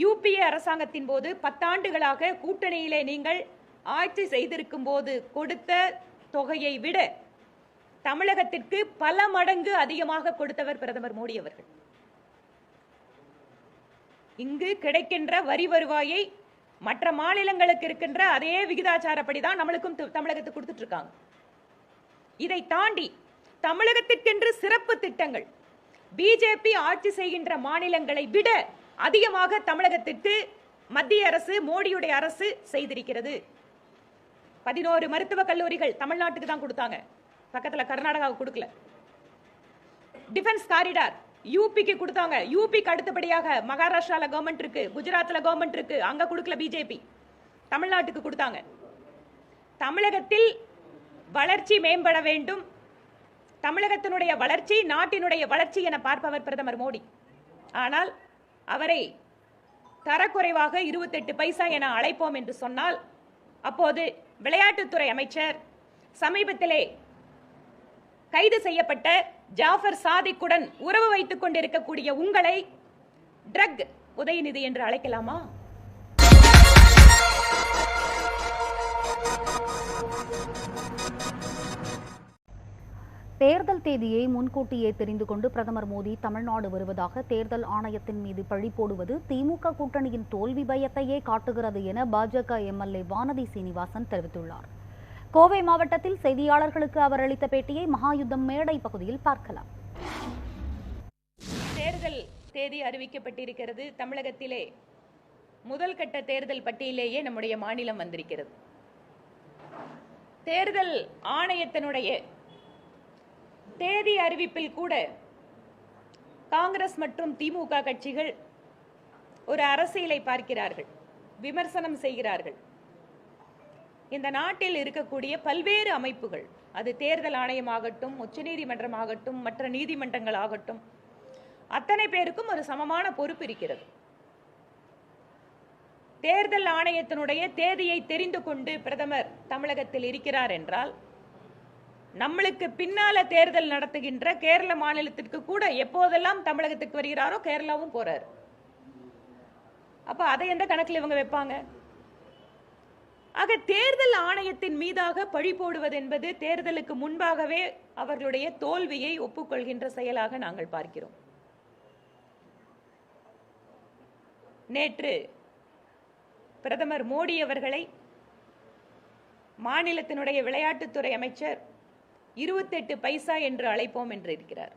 UPA அரசாங்கத்தின் போது பத்தாண்டுகளாக கூட்டணியிலே நீங்கள் ஆட்சி செய்திருக்கும் போது கொடுத்த தொகையை விட தமிழகத்திற்கு பல மடங்கு அதிகமாக கொடுத்தவர் பிரதமர் மோடி அவர்கள். இங்கு கிடைக்கின்ற வரி வருவாயை மற்ற மாநிலங்களுக்கு இருக்கின்ற அதே விகிதாச்சாரப்படி தான் நம்மளுக்கும் தமிழகத்துக்கு கொடுத்துட்டு இருக்காங்க. இதை தாண்டி தமிழகத்திற்கென்று சிறப்பு திட்டங்கள் பிஜேபி ஆட்சி செய்கின்ற மாநிலங்களை விட அதிகமாக தமிழகத்திற்கு மத்திய அரசு மோடியுடைய அரசு செய்திருக்கிறது. பதினோரு மருத்துவக் கல்லூரிகள் தமிழ்நாட்டுக்கு தான் கொடுத்தாங்க. பக்கத்தில் கர்நாடகாவுக்கு கொடுக்கல. டிஃபென்ஸ் காரிடார் யூபிக்கு கொடுத்தாங்க. யூபிக்கு அடுத்தபடியாக மகாராஷ்டிராவில் கவர்மெண்ட் இருக்கு குஜராத்ல கவர்மெண்ட் இருக்கு அங்க கொடுக்கல பிஜேபி தமிழ்நாட்டுக்கு கொடுத்தாங்க. தமிழகத்தில் வளர்ச்சி மேம்பட வேண்டும். தமிழகத்தினுடைய வளர்ச்சி நாட்டினுடைய வளர்ச்சி என பார்ப்பவர் பிரதமர் மோடி. ஆனால் அவரை தரக்குறைவாக இருபத்தெட்டு பைசா என அழைப்போம் என்று சொன்னால் அப்போது விளையாட்டுத்துறை அமைச்சர் சமீபத்திலே கைது செய்யப்பட்ட ஜாஃபர் சாதிக்குடன் உறவு வைத்துக் கொண்டிருக்கக்கூடிய உங்களை ட்ரக் உதயநிதி என்று அழைக்கலாமா? தேர்தல் தேதியை முன்கூட்டியே தெரிந்து கொண்டு பிரதமர் மோடி தமிழ்நாடு வருவதாக தேர்தல் ஆணையத்தின் மீது பழி போடுவது திமுக கூட்டணியின் தோல்வி பயத்தையே காட்டுகிறது என பாஜக எம்எல்ஏ வானதி சீனிவாசன் தெரிவித்துள்ளார். கோவை மாவட்டத்தில் செய்தியாளர்களுக்கு அவர் அளித்த பேட்டியை மகாயுத்தம் மேடை பகுதியில் பார்க்கலாம். தேர்தல் தேதி அறிவிக்கப்பட்டிருக்கிறது. தமிழகத்திலே முதல் கட்ட தேர்தல் பட்டியலேயே நம்முடைய மாநிலம் வந்திருக்கிறது. தேர்தல் ஆணையத்தினுடைய தேதி அறிவிப்பில் கூட காங்கிரஸ் மற்றும் திமுக கட்சிகள் ஒரு அரசியலை பார்க்கிறார்கள் விமர்சனம் செய்கிறார்கள். இந்த நாட்டில் இருக்கக்கூடிய பல்வேறு அமைப்புகள் அது தேர்தல் ஆணையமாகட்டும் உச்சநீதிமன்றமாகட்டும் மற்ற நீதிமன்றங்கள் ஆகட்டும் அத்தனை பேருக்கும் ஒரு சமமான பொறுப்பு இருக்கிறது. தேர்தல் ஆணையத்தினுடைய தேதியை தெரிந்து கொண்டு பிரதமர் தமிழகத்தில் இருக்கிறார் என்றால் நம்மளுக்கு பின்னால தேர்தல் நடத்துகின்ற கேரள மாநிலத்திற்கு கூட எப்போதெல்லாம் தமிழகத்துக்கு வருகிறாரோ கேரளாவும் போறார். அப்ப அதை எந்த கணக்கில் இவங்க வைப்பாங்க? ஆக தேர்தல் ஆணையத்தின் மீதாக பழி போடுவது என்பது தேர்தலுக்கு முன்பாகவே அவர்களுடைய தோல்வியை ஒப்புக்கொள்கின்ற செயலாக நாங்கள் பார்க்கிறோம். நேற்று பிரதமர் மோடி அவர்களை மாநிலத்தினுடைய விளையாட்டுத்துறை அமைச்சர் இருபத்தெட்டு பைசா என்று அழைப்போம் என்று இருக்கிறார்.